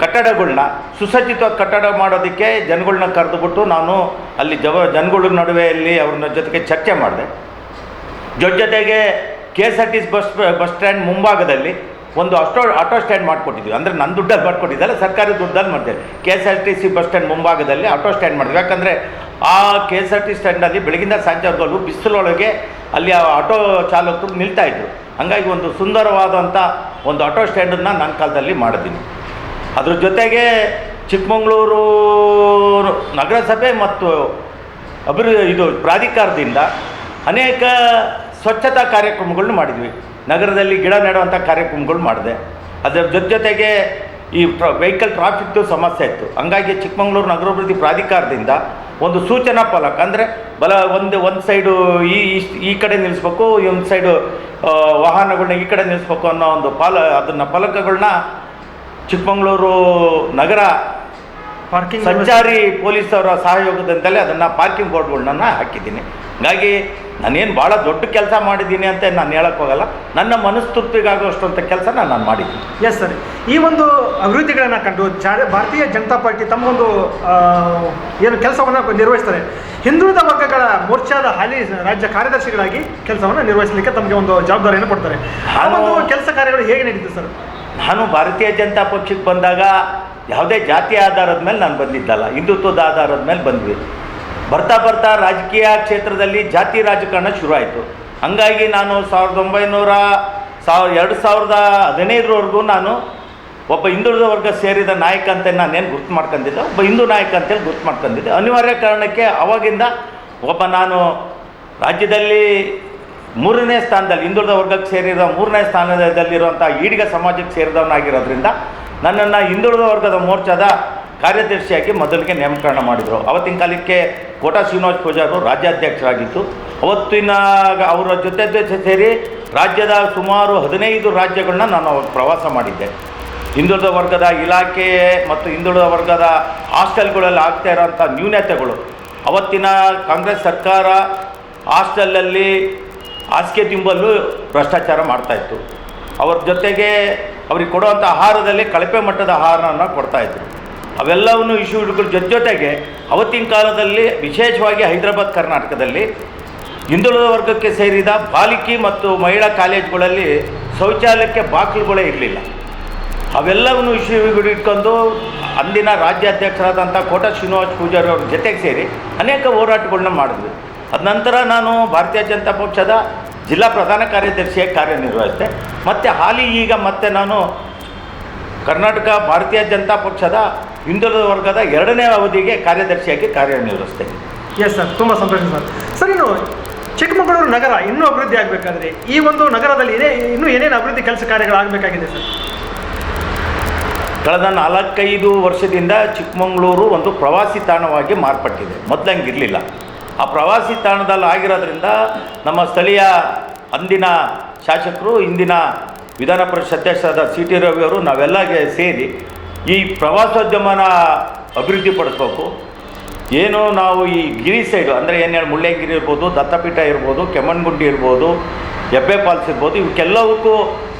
ಕಟ್ಟಡಗಳನ್ನ ಸುಸಜ್ಜಿತ ಕಟ್ಟಡ ಮಾಡೋದಕ್ಕೆ ಜನಗಳನ್ನ ಕರೆದುಬಿಟ್ಟು ನಾನು ಅಲ್ಲಿ ಜವ ಜನಗಳ ನಡುವೆಯಲ್ಲಿ ಅವ್ರನ್ನ ಜೊತೆಗೆ ಚರ್ಚೆ ಮಾಡಿದೆ. ಜೊತೆ ಜೊತೆಗೆ K S R T C bus bus stand ಮುಂಭಾಗದಲ್ಲಿ ಒಂದು ಅಷ್ಟೋ ಆಟೋ ಸ್ಟ್ಯಾಂಡ್ ಮಾಡಿಕೊಟ್ಟಿದ್ವಿ. ಅಂದರೆ ನನ್ನ ದುಡ್ಡಲ್ಲಿ ಮಾಡಿಕೊಟ್ಟಿದ್ದಲ್ಲ, ಸರ್ಕಾರಿ ದುಡ್ಡಲ್ಲಿ ಮಾಡಿದೆ. K S R T C bus stand ಮುಂಭಾಗದಲ್ಲಿ ಆಟೋ ಸ್ಟ್ಯಾಂಡ್ ಮಾಡಿದ್ವಿ ಯಾಕಂದರೆ ಆ ಕೆ ಎಸ್ ಆರ್ ಟಿ ಸ್ಟ್ಯಾಂಡಲ್ಲಿ ಬೆಳಗಿಂದ ಸಂಜೆವರೆಗೂ ಬಿಸಿಲೊಳಗೆ ಅಲ್ಲಿ ಆಟೋ ಚಾಲಕರು ನಿಲ್ತಾಯಿದ್ರು ಹಂಗಾಗಿ ಒಂದು ಸುಂದರವಾದಂಥ ಒಂದು ಆಟೋ ಸ್ಟ್ಯಾಂಡನ್ನು ನನ್ನ ಕಾಲದಲ್ಲಿ ಮಾಡಿದ್ದೀನಿ. ಅದ್ರ ಜೊತೆಗೆ ಚಿಕ್ಕಮಗಳೂರು ನಗರಸಭೆ ಮತ್ತು ಅಭಿವೃದ್ಧಿ ಇದು ಪ್ರಾಧಿಕಾರದಿಂದ ಅನೇಕ ಸ್ವಚ್ಛತಾ ಕಾರ್ಯಕ್ರಮಗಳನ್ನು ಮಾಡಿದ್ವಿ. ನಗರದಲ್ಲಿ ಗಿಡ ನೆಡುವಂಥ ಕಾರ್ಯಕ್ರಮಗಳು ಮಾಡಿದೆ. ಅದರ ಜೊತೆ ಜೊತೆಗೆ ಈ ಟ್ರ, ವೆಹಿಕಲ್ ಟ್ರಾಫಿಕ್ದು ಸಮಸ್ಯೆ ಇತ್ತು. ಹಂಗಾಗಿ ಚಿಕ್ಕಮಗಳೂರು ನಗರಾಭಿವೃದ್ಧಿ ಪ್ರಾಧಿಕಾರದಿಂದ ಒಂದು ಸೂಚನಾ ಫಲಕ, ಅಂದರೆ ಬಲ, ಒಂದು ಒಂದು ಸೈಡು ಈ ಈ ಕಡೆ ನಿಲ್ಲಿಸ್ಬೇಕು ಒಂದು ಸೈಡು ವಾಹನಗಳನ್ನ ಈ ಕಡೆ ನಿಲ್ಲಿಸ್ಬೇಕು ಅನ್ನೋ ಒಂದು ಫಲ, ಅದನ್ನು ಫಲಕಗಳನ್ನ ಚಿಕ್ಕಮಗಳೂರು ನಗರ ಪಾರ್ಕಿಂಗ್ ಸಂಚಾರಿ ಪೊಲೀಸ್ ಅವರ ಸಹಯೋಗದಿಂದಲೇ ಅದನ್ನು ಪಾರ್ಕಿಂಗ್ ಬೋರ್ಡ್ಗಳನ್ನ ಹಾಕಿದ್ದೀನಿ. ಹಾಗಾಗಿ ನಾನೇನು ಭಾಳ ದೊಡ್ಡ ಕೆಲಸ ಮಾಡಿದ್ದೀನಿ ಅಂತ ನಾನು ಹೇಳೋಕ್ಕೋಗಲ್ಲ. ನನ್ನ ನನ್ನ ಅಂತ ಕೆಲಸ ನಾನು ಮಾಡಿದ್ದೀನಿ. ಎಸ್ ಸರ್ ಈ ಒಂದು ಅಭಿವೃದ್ಧಿಗಳನ್ನು ಕಂಡು ಭಾರತೀಯ ಜನತಾ ಪಾರ್ಟಿ ತಮ್ಮ ಒಂದು ಏನು ಕೆಲಸವನ್ನು ನಿರ್ವಹಿಸ್ತಾರೆ. ಹಿಂದುಳಿದ ವರ್ಗಗಳ ಮೋರ್ಚಾದ ಹಾಲಿ ರಾಜ್ಯ ಕಾರ್ಯದರ್ಶಿಗಳಾಗಿ ಕೆಲಸವನ್ನು ನಿರ್ವಹಿಸಲಿಕ್ಕೆ ತಮಗೆ ಒಂದು ಜವಾಬ್ದಾರಿಯನ್ನು ಕೊಡ್ತಾರೆ. ಆ ಒಂದು ಕೆಲಸ ಕಾರ್ಯಗಳು ಹೇಗೆ ನಡೀತದೆ ಸರ್ ನಾನು ಭಾರತೀಯ ಜನತಾ ಪಕ್ಷಕ್ಕೆ ಬಂದಾಗ ಯಾವುದೇ ಜಾತಿ ಆಧಾರದ ಮೇಲೆ ನಾನು ಬಂದಿದ್ದಲ್ಲ, ಹಿಂದುತ್ವದ ಆಧಾರದ ಮೇಲೆ ಬಂದ್ವಿ. ಬರ್ತಾ ಬರ್ತಾ ರಾಜಕೀಯ ಕ್ಷೇತ್ರದಲ್ಲಿ ಜಾತಿ ರಾಜಕಾರಣ ಶುರುವಾಯಿತು ಹಂಗಾಗಿ ನಾನು ಸಾವಿರದ ಒಂಬೈನೂರ ಸಾವಿರ ಎರಡು ಸಾವಿರದ ಹದಿನೈದರವರೆಗೂ ನಾನು ಒಬ್ಬ ಹಿಂದುಳಿದ ವರ್ಗ ಸೇರಿದ ನಾಯಕ ಅಂತ ನಾನೇನು ಗುರ್ತು ಮಾಡ್ಕೊಂಡಿದ್ದೆ, ಒಬ್ಬ ಹಿಂದೂ ನಾಯಕ ಅಂತೇಳಿ ಗುರ್ತು ಮಾಡ್ಕೊಂಡಿದ್ದೆ. ಅನಿವಾರ್ಯ ಕಾರಣಕ್ಕೆ ಅವಾಗಿಂದ ಒಬ್ಬ ನಾನು ರಾಜ್ಯದಲ್ಲಿ ಮೂರನೇ ಸ್ಥಾನದಲ್ಲಿ ಹಿಂದುಳಿದ ವರ್ಗಕ್ಕೆ ಸೇರಿದ ಮೂರನೇ ಸ್ಥಾನದಲ್ಲಿರುವಂಥ ಈಡಿಗ ಸಮಾಜಕ್ಕೆ ಸೇರಿದವನಾಗಿರೋದ್ರಿಂದ ನನ್ನನ್ನು ಹಿಂದುಳಿದ ವರ್ಗದ ಮೋರ್ಚಾದ ಕಾರ್ಯದರ್ಶಿಯಾಗಿ ಮೊದಲಿಗೆ ನೇಮಕರಣ ಮಾಡಿದರು. ಅವತ್ತಿನ ಕಾಲಕ್ಕೆ ಕೋಟಾ ಶ್ರೀನಿವಾಸ ಪೂಜಾರು ರಾಜ್ಯಾಧ್ಯಕ್ಷರಾಗಿತ್ತು ಅವತ್ತಿನ ಅವರ ಜೊತೆ ಜೊತೆ ಸೇರಿ ರಾಜ್ಯದ ಸುಮಾರು ಹದಿನೈದು ರಾಜ್ಯಗಳನ್ನ ನಾನು ಪ್ರವಾಸ ಮಾಡಿದ್ದೆ. ಹಿಂದುಳಿದ ವರ್ಗದ ಇಲಾಖೆ ಮತ್ತು ಹಿಂದುಳಿದ ವರ್ಗದ ಹಾಸ್ಟೆಲ್ಗಳಲ್ಲಿ ಆಗ್ತಾ ಇರೋಂಥ ನ್ಯೂನತೆಗಳು, ಅವತ್ತಿನ ಕಾಂಗ್ರೆಸ್ ಸರ್ಕಾರ ಹಾಸ್ಟೆಲಲ್ಲಿ ಹಾಸಿಗೆ ತಿಂಬಲ್ಲೂ ಭ್ರಷ್ಟಾಚಾರ ಮಾಡ್ತಾಯಿತ್ತು ಅವ್ರ ಜೊತೆಗೆ ಅವ್ರಿಗೆ ಕೊಡುವಂಥ ಆಹಾರದಲ್ಲಿ ಕಳಪೆ ಮಟ್ಟದ ಆಹಾರನ ಕೊಡ್ತಾಯಿದ್ರು ಅವೆಲ್ಲವನ್ನು ಇಶ್ಯೂಗಳ ಜೊತೆ ಜೊತೆಗೆ ಅವತ್ತಿನ ಕಾಲದಲ್ಲಿ ವಿಶೇಷವಾಗಿ ಹೈದರಾಬಾದ್ ಕರ್ನಾಟಕದಲ್ಲಿ ಹಿಂದುಳಿದ ವರ್ಗಕ್ಕೆ ಸೇರಿದ ಬಾಲಿಕಿ ಮತ್ತು ಮಹಿಳಾ ಕಾಲೇಜುಗಳಲ್ಲಿ ಶೌಚಾಲಯಕ್ಕೆ ಬಾಗಿಲುಗಳೇ ಇರಲಿಲ್ಲ. ಅವೆಲ್ಲವನ್ನು ಇಟ್ಕೊಂಡು ಅಂದಿನ ರಾಜ್ಯಾಧ್ಯಕ್ಷರಾದಂಥ ಕೋಟ ಶ್ರೀನಿವಾಸ್ ಪೂಜಾರಿ ಅವ್ರ ಜೊತೆಗೆ ಸೇರಿ ಅನೇಕ ಹೋರಾಟಗಳನ್ನ ಮಾಡಿದ್ವಿ. ಅದ ನಂತರ ನಾನು ಭಾರತೀಯ ಜನತಾ ಪಕ್ಷದ ಜಿಲ್ಲಾ ಪ್ರಧಾನ ಕಾರ್ಯದರ್ಶಿಯಾಗಿ ಕಾರ್ಯನಿರ್ವಹಿಸಿದೆ. ಮತ್ತು ಹಾಲಿ ಈಗ ಮತ್ತೆ ನಾನು ಕರ್ನಾಟಕ ಭಾರತೀಯ ಜನತಾ ಪಕ್ಷದ ಹಿಂದುಳಿದ ವರ್ಗದ ಎರಡನೇ ಅವಧಿಗೆ ಕಾರ್ಯದರ್ಶಿಯಾಗಿ ಕಾರ್ಯನಿರ್ವಹಿಸ್ತೇನೆ ಎಸ್ ಸರ್ ತುಂಬ ಸಂತೋಷ ಸರ್ ಸರ್ ಇನ್ನು ಚಿಕ್ಕಮಗಳೂರು ನಗರ ಇನ್ನೂ ಅಭಿವೃದ್ಧಿ ಆಗಬೇಕಾದ್ರೆ ಈ ಒಂದು ನಗರದಲ್ಲಿ ಏನೇ ಇನ್ನೂ ಏನೇನು ಅಭಿವೃದ್ಧಿ ಕೆಲಸ ಕಾರ್ಯಗಳಾಗಬೇಕಾಗಿದೆ ಸರ್ ಕಳೆದ ನಾಲ್ಕೈದು ವರ್ಷದಿಂದ ಚಿಕ್ಕಮಗಳೂರು ಒಂದು ಪ್ರವಾಸಿ ತಾಣವಾಗಿ ಮಾರ್ಪಟ್ಟಿದೆ. ಮೊದಲಂಗಿರಲಿಲ್ಲ ಆ ಪ್ರವಾಸಿ ತಾಣದಲ್ಲಿ ಆಗಿರೋದ್ರಿಂದ ನಮ್ಮ ಸ್ಥಳೀಯ ಅಂದಿನ ಶಾಸಕರು, ಇಂದಿನ ವಿಧಾನ ಪರಿಷತ್ ಅಧ್ಯಕ್ಷರಾದ ಸಿ ಟಿ ರವಿಯವರು ನಾವೆಲ್ಲ ಸೇರಿ ಈ ಪ್ರವಾಸೋದ್ಯಮನ ಅಭಿವೃದ್ಧಿಪಡಿಸ್ಬೇಕು ಏನು ನಾವು ಈ ಗಿರಿ ಸೈಡು, ಅಂದರೆ ಏನು ಹೇಳಿ ಮುಳ್ಳಯ್ಯಗಿರಿ ಇರ್ಬೋದು, ದತ್ತಪೀಠ ಇರ್ಬೋದು ಕೆಮ್ಮಣ್ಗುಂಡಿ ಇರ್ಬೋದು ಎಬ್ಬೆ ಫಾಲ್ಸ್ ಇರ್ಬೋದು, ಇವಕ್ಕೆಲ್ಲವಕ್ಕೂ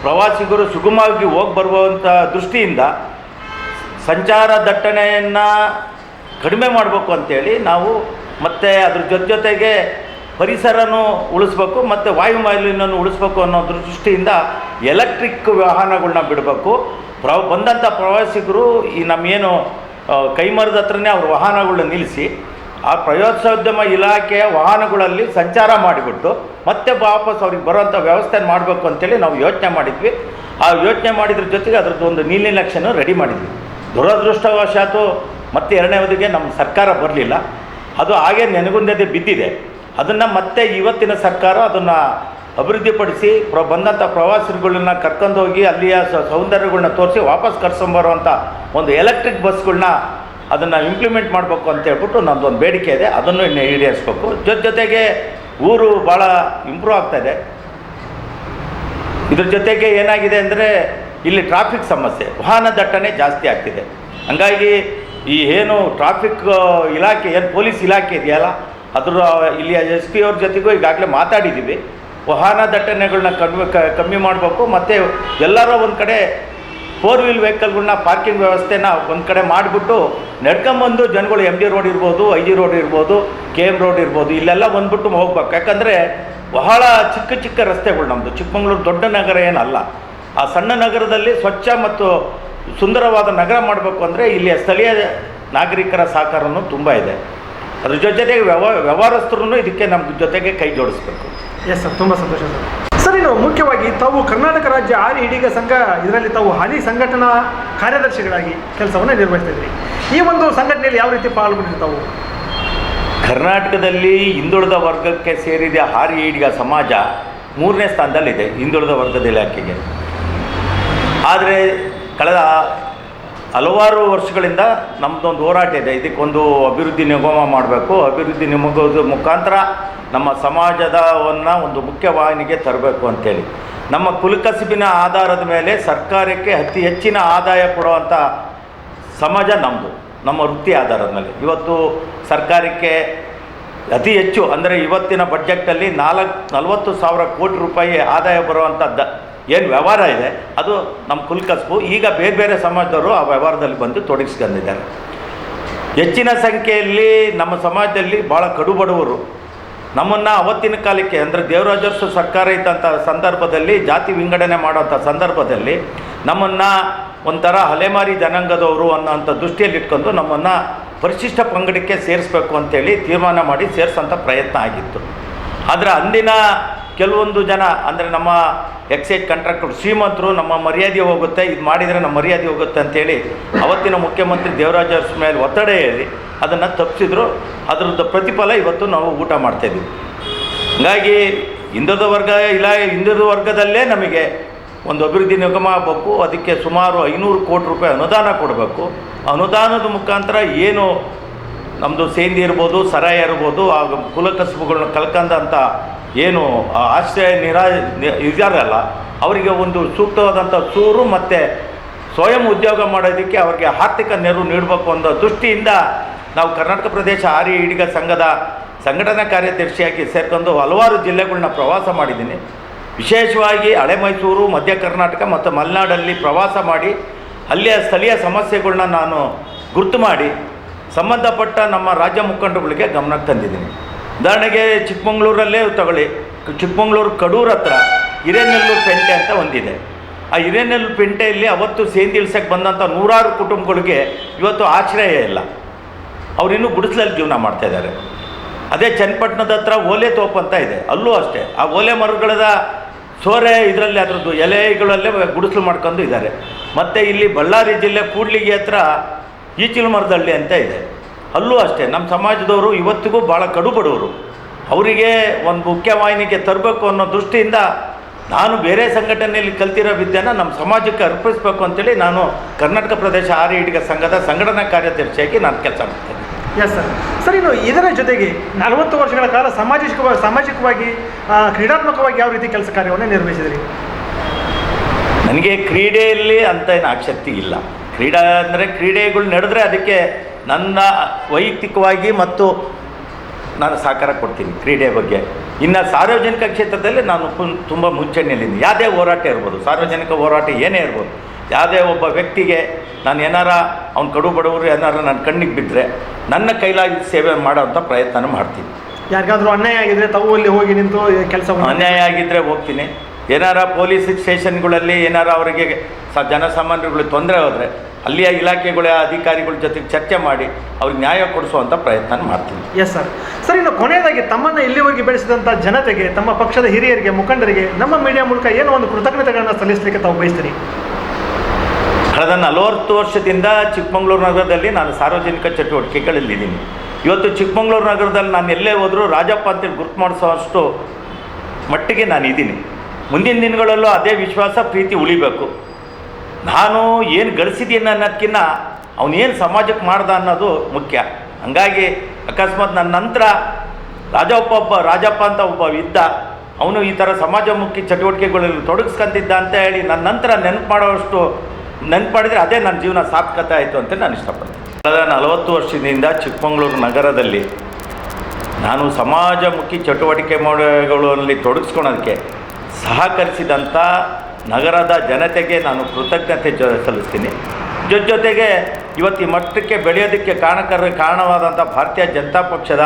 ಪ್ರವಾಸಿಗರು ಸುಗಮವಾಗಿ ಹೋಗಿ ಬರುವಂಥ ದೃಷ್ಟಿಯಿಂದ ಸಂಚಾರ ದಟ್ಟಣೆಯನ್ನು ಕಡಿಮೆ ಮಾಡಬೇಕು ಅಂಥೇಳಿ ನಾವು ಮತ್ತು ಅದ್ರ ಜೊತೆ ಜೊತೆಗೆ ಪರಿಸರನೂ ಉಳಿಸ್ಬೇಕು, ಮತ್ತು ವಾಯು ಮಾಲಿನ್ಯವನ್ನು ಉಳಿಸ್ಬೇಕು ಅನ್ನೋ ದೃಷ್ಟಿಯಿಂದ ಎಲೆಕ್ಟ್ರಿಕ್ ವಾಹನಗಳನ್ನ ಬಿಡಬೇಕು. ಪ್ರ ಬಂದಂಥ ಪ್ರವಾಸಿಗರು ಈ ನಮ್ಮೇನು ಕೈಮರದ ಹತ್ರನೇ ಅವ್ರ ವಾಹನಗಳನ್ನ ನಿಲ್ಲಿಸಿ, ಆ ಪ್ರವಾಸೋದ್ಯಮ ಇಲಾಖೆಯ ವಾಹನಗಳಲ್ಲಿ ಸಂಚಾರ ಮಾಡಿಬಿಟ್ಟು, ಮತ್ತೆ ವಾಪಸ್ ಅವ್ರಿಗೆ ಬರೋವಂಥ ವ್ಯವಸ್ಥೆ ಮಾಡಬೇಕು ಅಂತೇಳಿ ನಾವು ಯೋಚನೆ ಮಾಡಿದ್ವಿ. ಆ ಯೋಚನೆ ಮಾಡಿದ್ರ ಜೊತೆಗೆ ಅದ್ರದ್ದು ಒಂದು ನೀಲಿ ನಕ್ಷೆನೂ ರೆಡಿ ಮಾಡಿದ್ವಿ. ದುರದೃಷ್ಟವಶಾತು ಮತ್ತೆ ಎರಡನೇ ಅವಧಿಗೆ ನಮ್ಮ ಸರ್ಕಾರ ಬರಲಿಲ್ಲ. ಅದು ಹಾಗೆ ನೆನಗುಂದದೆ ಬಿದ್ದಿದೆ. ಅದನ್ನು ಮತ್ತೆ ಇವತ್ತಿನ ಸರ್ಕಾರ ಅದನ್ನು ಅಭಿವೃದ್ಧಿಪಡಿಸಿ ಪ್ರ ಬಂದಂಥ ಪ್ರವಾಸಿಗರನ್ನ ಕರ್ಕೊಂಡೋಗಿ ಅಲ್ಲಿಯ ಸೌಂದರ್ಯಗಳನ್ನ ತೋರಿಸಿ ವಾಪಸ್ ಕರ್ಸ್ಕೊಂಬರುವಂಥ ಒಂದು ಎಲೆಕ್ಟ್ರಿಕ್ ಬಸ್ಗಳನ್ನ ಅದನ್ನು ಇಂಪ್ಲಿಮೆಂಟ್ ಮಾಡಬೇಕು ಅಂತ ಹೇಳ್ಬಿಟ್ಟು ನಮ್ಮದು ಒಂದು ಬೇಡಿಕೆ ಇದೆ. ಅದನ್ನು ಇನ್ನು ಈಡೇರಿಸ್ಬೇಕು. ಜೊತೆ ಜೊತೆಗೆ ಊರು ಭಾಳ ಇಂಪ್ರೂವ್ ಆಗ್ತಾಯಿದೆ ಇದ್ರ ಜೊತೆಗೆ ಏನಾಗಿದೆ ಅಂದರೆ ಇಲ್ಲಿ ಟ್ರಾಫಿಕ್ ಸಮಸ್ಯೆ. ವಾಹನ ದಟ್ಟಣೆ ಜಾಸ್ತಿ ಆಗ್ತಿದೆ. ಹಂಗಾಗಿ ಈ ಏನು ಟ್ರಾಫಿಕ್ ಇಲಾಖೆ, ಏನು ಪೊಲೀಸ್ ಇಲಾಖೆ ಇದೆಯಲ್ಲ, ಅದರ ಇಲ್ಲಿ ಎಸ್ ಪಿ ಅವ್ರ ಜೊತೆಗೂ ಈಗಾಗಲೇ ಮಾತಾಡಿದ್ದೀವಿ ವಾಹನ ದಟ್ಟಣೆಗಳನ್ನ ಕಡಿಮೆ ಕಮ್ಮಿ ಮಾಡಬೇಕು, ಮತ್ತು ಎಲ್ಲರೂ ಒಂದು ಕಡೆ ಫೋರ್ ವೀಲ್ ವೆಹಿಕಲ್ಗಳನ್ನ ಪಾರ್ಕಿಂಗ್ ವ್ಯವಸ್ಥೆನ ಒಂದು ಕಡೆ ಮಾಡಿಬಿಟ್ಟು ನಡ್ಕೊಂಬಂದು ಜನಗಳು ಎಂ ಡಿ ರೋಡ್ ಇರ್ಬೋದು ಐ ಜಿ ರೋಡ್ ಇರ್ಬೋದು ಕೆ ಎಂ ರೋಡ್ ಇರ್ಬೋದು, ಇಲ್ಲೆಲ್ಲ ಬಂದ್ಬಿಟ್ಟು ಹೋಗ್ಬೇಕು. ಯಾಕಂದರೆ ಬಹಳ ಚಿಕ್ಕ ಚಿಕ್ಕ ರಸ್ತೆಗಳು ನಮ್ಮದು ಚಿಕ್ಕಮಂಗ್ಳೂರು ದೊಡ್ಡ ನಗರ ಏನಲ್ಲ. ಆ ಸಣ್ಣ ನಗರದಲ್ಲಿ ಸ್ವಚ್ಛ ಮತ್ತು ಸುಂದರವಾದ ನಗರ ಮಾಡಬೇಕು ಅಂದರೆ ಇಲ್ಲಿಯ ಸ್ಥಳೀಯ ನಾಗರಿಕರ ಸಹಕಾರವೂ ತುಂಬ ಇದೆ. ಅದ್ರ ಜೊತೆಗೆ ವ್ಯವ ವ್ಯವಹಾರಸ್ಥರು ಇದಕ್ಕೆ ನಮ್ಮ ಜೊತೆಗೆ ಕೈ ಜೋಡಿಸ್ಬೇಕು. ಎಸ್ ಸರ್ ತುಂಬ ಸಂತೋಷ ಸರ್ ಸರ್ ಇನ್ನು ಮುಖ್ಯವಾಗಿ ತಾವು ಕರ್ನಾಟಕ ರಾಜ್ಯ ಆರಿ ಹಿಡಿಗ ಸಂಘ ಇದರಲ್ಲಿ ತಾವು ಹಾಲಿ ಸಂಘಟನಾ ಕಾರ್ಯದರ್ಶಿಗಳಾಗಿ ಕೆಲಸವನ್ನು ನಿರ್ವಹಿಸ್ತಾ ಈ ಒಂದು ಸಂಘಟನೆಯಲ್ಲಿ ಯಾವ ರೀತಿ ಪಾಲ್ಗೊಂಡಿರಿ ತಾವು? ಕರ್ನಾಟಕದಲ್ಲಿ ಹಿಂದುಳಿದ ವರ್ಗಕ್ಕೆ ಸೇರಿದ ಹಾರಿ ಈಡಿಗ ಸಮಾಜ ಮೂರನೇ ಸ್ಥಾನದಲ್ಲಿದೆ ಹಿಂದುಳಿದ ವರ್ಗದ ಇಲಾಖೆಗೆ. ಆದರೆ ಕಳೆದ ಹಲವಾರು ವರ್ಷಗಳಿಂದ ನಮ್ಮದೊಂದು ಹೋರಾಟ ಇದೆ. ಇದಕ್ಕೊಂದು ಅಭಿವೃದ್ಧಿ ನಿಗಮ ಮಾಡಬೇಕು. ಅಭಿವೃದ್ಧಿ ನಿಗಮದ ಮುಖಾಂತರ ನಮ್ಮ ಸಮಾಜದವನ್ನು ಒಂದು ಮುಖ್ಯವಾಹಿನಿಗೆ ತರಬೇಕು ಅಂತೇಳಿ. ನಮ್ಮ ಕುಲಕಸುಬಿನ ಆಧಾರದ ಮೇಲೆ ಸರ್ಕಾರಕ್ಕೆ ಅತಿ ಹೆಚ್ಚಿನ ಆದಾಯ ಕೊಡುವಂಥ ಸಮಾಜ ನಮ್ಮದು ನಮ್ಮ ವೃತ್ತಿ ಆಧಾರದ ಮೇಲೆ. ಇವತ್ತು ಸರ್ಕಾರಕ್ಕೆ ಅತಿ ಹೆಚ್ಚು, ಅಂದರೆ ಇವತ್ತಿನ ಬಡ್ಜೆಟಲ್ಲಿ ನಾಲ್ಕು, ನಲವತ್ತು ಸಾವಿರ ಕೋಟಿ ರೂಪಾಯಿ ಆದಾಯ ಬರುವಂಥದ್ದು ಏನು ವ್ಯವಹಾರ ಇದೆ, ಅದು ನಮ್ಮ ಕುಲ್ಕಸ್ಬು ಈಗ ಬೇರೆ ಬೇರೆ ಸಮಾಜದವರು ಆ ವ್ಯವಹಾರದಲ್ಲಿ ಬಂದು ತೊಡಗಿಸ್ಕೊಂಡಿದ್ದಾರೆ. ಹೆಚ್ಚಿನ ಸಂಖ್ಯೆಯಲ್ಲಿ ನಮ್ಮ ಸಮಾಜದಲ್ಲಿ ಭಾಳ ಕಡುಬಡವರು ನಮ್ಮನ್ನು ಅವತ್ತಿನ ಕಾಲಕ್ಕೆ ಅಂದರೆ ದೇವರಾಜಸ್ವ ಸರ್ಕಾರ ಇದ್ದಂಥ ಸಂದರ್ಭದಲ್ಲಿ, ಜಾತಿ ವಿಂಗಡಣೆ ಮಾಡೋಂಥ ಸಂದರ್ಭದಲ್ಲಿ ನಮ್ಮನ್ನು ಒಂಥರ ಅಲೆಮಾರಿ ಜನಾಂಗದವರು ಅನ್ನೋಂಥ ದೃಷ್ಟಿಯಲ್ಲಿ ಇಟ್ಕೊಂಡು ನಮ್ಮನ್ನು ಪರಿಶಿಷ್ಟ ಪಂಗಡಕ್ಕೆ ಸೇರಿಸ್ಬೇಕು ಅಂತೇಳಿ ತೀರ್ಮಾನ ಮಾಡಿ ಸೇರಿಸೋಂಥ ಪ್ರಯತ್ನ ಆಗಿತ್ತು. ಆದರೆ ಅಂದಿನ ಕೆಲವೊಂದು ಜನ, ಅಂದರೆ ನಮ್ಮ ಎಕ್ಸೈಜ್ ಕಾಂಟ್ರಾಕ್ಟರ್ ಶ್ರೀಮಂತರು ನಮ್ಮ ಮರ್ಯಾದೆ ಹೋಗುತ್ತೆ, ಇದು ಮಾಡಿದರೆ ನಮ್ಮ ಮರ್ಯಾದೆ ಹೋಗುತ್ತೆ ಅಂತೇಳಿ ಅವತ್ತಿನ ಮುಖ್ಯಮಂತ್ರಿ ದೇವರಾಜ ಮೇಲೆ ಒತ್ತಡ ಹೇಳಿ ಅದನ್ನು ತಪ್ಪಿಸಿದ್ರು. ಅದರದ್ದು ಪ್ರತಿಫಲ ಇವತ್ತು ನಾವು ಊಟ ಮಾಡ್ತಾಯಿದ್ವಿ ಹಂಗಾಗಿ ಹಿಂದುಳಿದ ವರ್ಗ ಇಲ್ಲ ಹಿಂದುಳಿದ ವರ್ಗದಲ್ಲೇ ನಮಗೆ ಒಂದು ಅಭಿವೃದ್ಧಿ ನಿಗಮ ಆಗಬೇಕು ಅದಕ್ಕೆ ಸುಮಾರು ಐನೂರು ಕೋಟಿ ರೂಪಾಯಿ ಅನುದಾನ ಕೊಡಬೇಕು. ಅನುದಾನದ ಮುಖಾಂತರ ಏನು ನಮ್ಮದು ಸೇಂದಿ ಇರ್ಬೋದು, ಸರಾಯ ಇರ್ಬೋದು ಆ ಕುಲಕಸಬುಗಳನ್ನ ಕಲ್ಕಂದಂಥ ಏನು ಆಶ್ರಯ ನಿರಾ ಇದಾರಲ್ಲ ಅವರಿಗೆ ಒಂದು ಸೂಕ್ತವಾದಂಥ ಸೂರು ಮತ್ತು ಸ್ವಯಂ ಉದ್ಯೋಗ ಮಾಡೋದಕ್ಕೆ ಅವರಿಗೆ ಆರ್ಥಿಕ ನೆರವು ನೀಡಬೇಕು ಅನ್ನೋ ದೃಷ್ಟಿಯಿಂದ ನಾವು ಕರ್ನಾಟಕ ಪ್ರದೇಶ ಆರಿ ಈಡಿಗ ಸಂಘದ ಸಂಘಟನಾ ಕಾರ್ಯದರ್ಶಿಯಾಗಿ ಸೇರ್ಕೊಂಡು ಹಲವಾರು ಜಿಲ್ಲೆಗಳನ್ನ ಪ್ರವಾಸ ಮಾಡಿದ್ದೀನಿ. ವಿಶೇಷವಾಗಿ ಹಳೆ ಮೈಸೂರು ಮಧ್ಯ ಕರ್ನಾಟಕ ಮತ್ತು ಮಲೆನಾಡಲ್ಲಿ ಪ್ರವಾಸ ಮಾಡಿ, ಅಲ್ಲಿಯ ಸ್ಥಳೀಯ ಸಮಸ್ಯೆಗಳನ್ನ ನಾನು ಗುರುತು ಮಾಡಿ, ಸಂಬಂಧಪಟ್ಟ ನಮ್ಮ ರಾಜ್ಯ ಮುಖಂಡರುಗಳಿಗೆ ಗಮನಕ್ಕೆ ತಂದಿದ್ದೀನಿ. ಉದಾಹರಣೆಗೆ ಚಿಕ್ಕಮಂಗ್ಳೂರಲ್ಲೇ ತಗೊಳ್ಳಿ. ಚಿಕ್ಕಮಂಗ್ಳೂರು ಕಡೂರು ಹತ್ರ ಹಿರೇನೆಲ್ಲೂರು ಪೆಂಟೆ ಅಂತ ಒಂದಿದೆ. ಆ ಹಿರೇನೆಲ್ಲೂರು ಪೆಂಟೆಯಲ್ಲಿ ಅವತ್ತು ಸೇಂದಿ ತಿಳ್ಸಕ್ಕೆ ಬಂದಂಥ ನೂರಾರು ಕುಟುಂಬಗಳಿಗೆ ಇವತ್ತು ಆಶ್ರಯ ಇಲ್ಲ. ಅವರಿನ್ನೂ ಗುಡಿಸಲಲ್ಲಿ ಜೀವನ ಮಾಡ್ತಾಯಿದ್ದಾರೆ ಅದೇ ಚನ್ನಪಟ್ಟಣದ ಹತ್ರ ಓಲೆ ತೋಪು ಅಂತ ಇದೆ. ಅಲ್ಲೂ ಅಷ್ಟೇ. ಆ ಓಲೆ ಮರಗಳದ ಸೋರೆ ಇದರಲ್ಲಿ ಅದರದ್ದು ಎಲೆಗಳಲ್ಲೇ ಗುಡಿಸಲು ಮಾಡ್ಕೊಂಡು ಇದ್ದಾರೆ. ಮತ್ತು ಇಲ್ಲಿ ಬಳ್ಳಾರಿ ಜಿಲ್ಲೆ ಕೂಡ್ಲಿಗೆ ಹತ್ರ ಈಚಿಲು ಮರದಳ್ಳಿ ಅಂತ ಇದೆ. ಅಲ್ಲೂ ಅಷ್ಟೇ. ನಮ್ಮ ಸಮಾಜದವರು ಇವತ್ತಿಗೂ ಭಾಳ ಕಡು ಬಡವರು ಅವರಿಗೆ ಒಂದು ಮುಖ್ಯವಾಹಿನಿಗೆ ತರಬೇಕು ಅನ್ನೋ ದೃಷ್ಟಿಯಿಂದ ನಾನು ಬೇರೆ ಸಂಘಟನೆಯಲ್ಲಿ ಕಲ್ತಿರೋ ವಿದ್ಯೆನ ನಮ್ಮ ಸಮಾಜಕ್ಕೆ ಅರ್ಪಿಸಬೇಕು ಅಂತೇಳಿ ನಾನು ಕರ್ನಾಟಕ ಪ್ರದೇಶ ಆರ್ಯ ಸಂಘದ ಸಂಘಟನಾ ಕಾರ್ಯದರ್ಶಿಯಾಗಿ ನಾನು ಕೆಲಸ ಮಾಡ್ತೇನೆ. ಎಸ್ ಸರ್ ಸರ್ ಇನ್ನು ಇದರ ಜೊತೆಗೆ ನಲವತ್ತು ವರ್ಷಗಳ ಕಾಲ ಸಾಮಾಜಿಕವಾಗಿ ಸಾಮಾಜಿಕವಾಗಿ ಕ್ರೀಡಾತ್ಮಕವಾಗಿ ಯಾವ ರೀತಿ ಕೆಲಸ ಕಾರ್ಯವನ್ನು ನಿರ್ವಹಿಸಿದ್ರಿ? ನನಗೆ ಕ್ರೀಡೆಯಲ್ಲಿ ಅಂತ ಏನು ಆಸಕ್ತಿ ಇಲ್ಲ. ಕ್ರೀಡಾ ಅಂದರೆ ಕ್ರೀಡೆಗಳು ನಡೆದ್ರೆ ಅದಕ್ಕೆ ನನ್ನ ವೈಯಕ್ತಿಕವಾಗಿ ಮತ್ತು ನಾನು ಸಹಕಾರ ಕೊಡ್ತೀನಿ ಕ್ರೀಡೆ ಬಗ್ಗೆ. ಇನ್ನು ಸಾರ್ವಜನಿಕ ಕ್ಷೇತ್ರದಲ್ಲಿ ನಾನು ತುಂಬ ಮುಂಚೂಣಿಯಲ್ಲಿದ್ದೀನಿ. ಯಾವುದೇ ಹೋರಾಟ ಇರ್ಬೋದು. ಸಾರ್ವಜನಿಕ ಹೋರಾಟ ಏನೇ ಇರ್ಬೋದು. ಯಾವುದೇ ಒಬ್ಬ ವ್ಯಕ್ತಿಗೆ ನಾನು ಏನಾರ ಅವ್ನ ಕಡು ಬಡವರು ಏನಾರ ನನ್ನ ಕಣ್ಣಿಗೆ ಬಿದ್ದರೆ ನನ್ನ ಕೈಲಾಗಿ ಸೇವೆ ಮಾಡೋವಂಥ ಪ್ರಯತ್ನ ಮಾಡ್ತೀನಿ. ಯಾರಿಗಾದರೂ ಅನ್ಯಾಯ ಆಗಿದ್ರೆ ತಾವು ಅಲ್ಲಿ ಹೋಗಿ ನಿಂತು ಕೆಲಸ ಅನ್ಯಾಯ ಆಗಿದ್ದರೆ ಹೋಗ್ತೀನಿ. ಏನಾರ ಪೊಲೀಸ್ ಸ್ಟೇಷನ್ಗಳಲ್ಲಿ ಏನಾರ ಅವರಿಗೆ ಸ ಜನಸಾಮಾನ್ಯರುಗಳಿಗೆ ತೊಂದರೆ ಹೋದರೆ ಅಲ್ಲಿಯ ಇಲಾಖೆಗಳ ಅಧಿಕಾರಿಗಳ ಜೊತೆಗೆ ಚರ್ಚೆ ಮಾಡಿ ಅವ್ರಿಗೆ ನ್ಯಾಯ ಕೊಡಿಸುವಂಥ ಪ್ರಯತ್ನ ಮಾಡ್ತೀನಿ. ಎಸ್ ಸರ್ ಸರ್ ಇನ್ನು ಕೊನೆಯದಾಗಿ ತಮ್ಮನ್ನು ಇಲ್ಲಿವರೆಗೆ ಬೆಳೆಸಿದಂಥ ಜನತೆಗೆ ತಮ್ಮ ಪಕ್ಷದ ಹಿರಿಯರಿಗೆ ಮುಖಂಡರಿಗೆ ನಮ್ಮ ಮೀಡಿಯಾ ಮೂಲಕ ಏನೋ ಒಂದು ಕೃತಜ್ಞತೆಗಳನ್ನು ಸಲ್ಲಿಸಲಿಕ್ಕೆ ತಾವು ಬಯಸ್ತೀರಿ? ಕಳೆದ ನಲವತ್ತು ವರ್ಷದಿಂದ ಚಿಕ್ಕಮಗಳೂರು ನಗರದಲ್ಲಿ ನಾನು ಸಾರ್ವಜನಿಕ ಚಟುವಟಿಕೆಗಳಲ್ಲಿದ್ದೀನಿ. ಇವತ್ತು ಚಿಕ್ಕಮಗಳೂರು ನಗರದಲ್ಲಿ ನಾನು ಎಲ್ಲೇ ಹೋದರೂ ರಾಜಪ್ಪ ಅಂತೇಳಿ ಗುರುತು ಮಾಡಿಸೋಷ್ಟು ಮಟ್ಟಿಗೆ ನಾನು ಇದ್ದೀನಿ ಮುಂದಿನ ದಿನಗಳಲ್ಲೂ ಅದೇ ವಿಶ್ವಾಸ ಪ್ರೀತಿ ಉಳಿಬೇಕು. ನಾನು ಏನು ಗಳಿಸಿದ್ದೀನಿ ಅನ್ನೋದಕ್ಕಿಂತ ಅವನೇನು ಸಮಾಜಕ್ಕೆ ಮಾಡ್ದ ಅನ್ನೋದು ಮುಖ್ಯ. ಹಂಗಾಗಿ ಅಕಸ್ಮಾತ್ ನನ್ನ ನಂತರ ರಾಜಪ್ಪ ಒಬ್ಬ, ರಾಜಪ್ಪ ಅಂತ ಒಬ್ಬ ಇದ್ದ, ಅವನು ಈ ಥರ ಸಮಾಜಮುಖಿ ಚಟುವಟಿಕೆಗಳಲ್ಲಿ ತೊಡಗಿಸ್ಕೊಂತಿದ್ದ ಅಂತ ಹೇಳಿ ನನ್ನ ನಂತರ ನೆನಪು ಮಾಡೋಷ್ಟು ನೆನಪು ಮಾಡಿದರೆ ಅದೇ ನನ್ನ ಜೀವನ ಸಾರ್ಥಕತೆ ಆಯಿತು ಅಂತ ನಾನು ಇಷ್ಟಪಡ್ತೀನಿ. ಕಳೆದ ನಲವತ್ತು ವರ್ಷದಿಂದ ಚಿಕ್ಕಮಗಳೂರು ನಗರದಲ್ಲಿ ನಾನು ಸಮಾಜಮುಖಿ ಚಟುವಟಿಕೆ ಮಾಡೋಗಳಲ್ಲಿ ತೊಡಗಿಸ್ಕೊಳೋದಕ್ಕೆ ಸಹಕರಿಸಿದಂಥ ನಗರದ ಜನತೆಗೆ ನಾನು ಕೃತಜ್ಞತೆ ಜೊ ಸಲ್ಲಿಸ್ತೀನಿ. ಜೊತೆ ಜೊತೆಗೆ ಇವತ್ತು ಈ ಮಟ್ಟಕ್ಕೆ ಬೆಳೆಯೋದಕ್ಕೆ ಕಾರಣಕರ ಕಾರಣವಾದಂಥ ಭಾರತೀಯ ಜನತಾ ಪಕ್ಷದ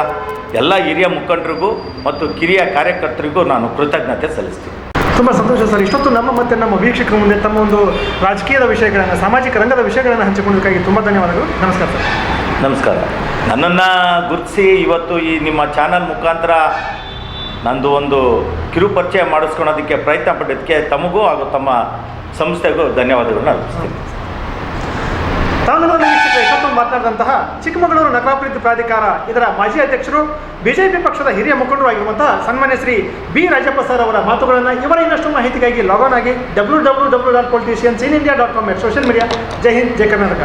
ಎಲ್ಲ ಹಿರಿಯ ಮುಖಂಡರಿಗೂ ಮತ್ತು ಕಿರಿಯ ಕಾರ್ಯಕರ್ತರಿಗೂ ನಾನು ಕೃತಜ್ಞತೆ ಸಲ್ಲಿಸ್ತೀನಿ. ತುಂಬ ಸಂತೋಷ ಸರ್. ಇಷ್ಟೊತ್ತು ನಮ್ಮ ಮತ್ತೆ ನಮ್ಮ ವೀಕ್ಷಕರ ಮುಂದೆ ತಮ್ಮ ಒಂದು ರಾಜಕೀಯದ ವಿಷಯಗಳನ್ನು ಸಾಮಾಜಿಕ ರಂಗದ ವಿಷಯಗಳನ್ನು ಹಂಚಿಕೊಳ್ಳೋದಕ್ಕಾಗಿ ತುಂಬ ಧನ್ಯವಾದಗಳು. ನಮಸ್ಕಾರ ಸರ್. ನಮಸ್ಕಾರ. ನನ್ನನ್ನು ಗುರುತಿಸಿ ಇವತ್ತು ಈ ನಿಮ್ಮ ಚಾನಲ್ ಮುಖಾಂತರ ನಂದು ಒಂದು ಕಿರುಪರಿಚಯ ಮಾಡಿಸ್ಕೊಳೋದಕ್ಕೆ ಪ್ರಯತ್ನ ಪಟ್ಟಿದ್ದಕ್ಕೆ ತಮಗೂ ಹಾಗೂ ತಮ್ಮ ಸಂಸ್ಥೆಗೂ ಧನ್ಯವಾದಗಳನ್ನು ಅರ್ಪಿಸ್ತೀನಿ. ಮಾತನಾಡಿದಂತಹ ಚಿಕ್ಕಮಗಳೂರು ನಗರಾಭಿವೃದ್ಧಿ ಪ್ರಾಧಿಕಾರ, ಇದರ ಮಾಜಿ ಅಧ್ಯಕ್ಷರು, ಬಿಜೆಪಿ ಪಕ್ಷದ ಹಿರಿಯ ಮುಖಂಡರು ಆಗಿರುವಂತಹ ಸನ್ಮಾನ್ಯ ಶ್ರೀ ಬಿ ರಾಜಪ್ಪ ಸರ್ ಅವರ ಮಾತುಗಳನ್ನು ಇವರ ಇನ್ನಷ್ಟು ಮಾಹಿತಿಗಾಗಿ ಲಾಗಾನ್ ಆಗಿ W W W dot politicians in India dot com social media ಜೈ ಹಿಂದ್, ಜೈ ಕರ್ನಾಟಕ.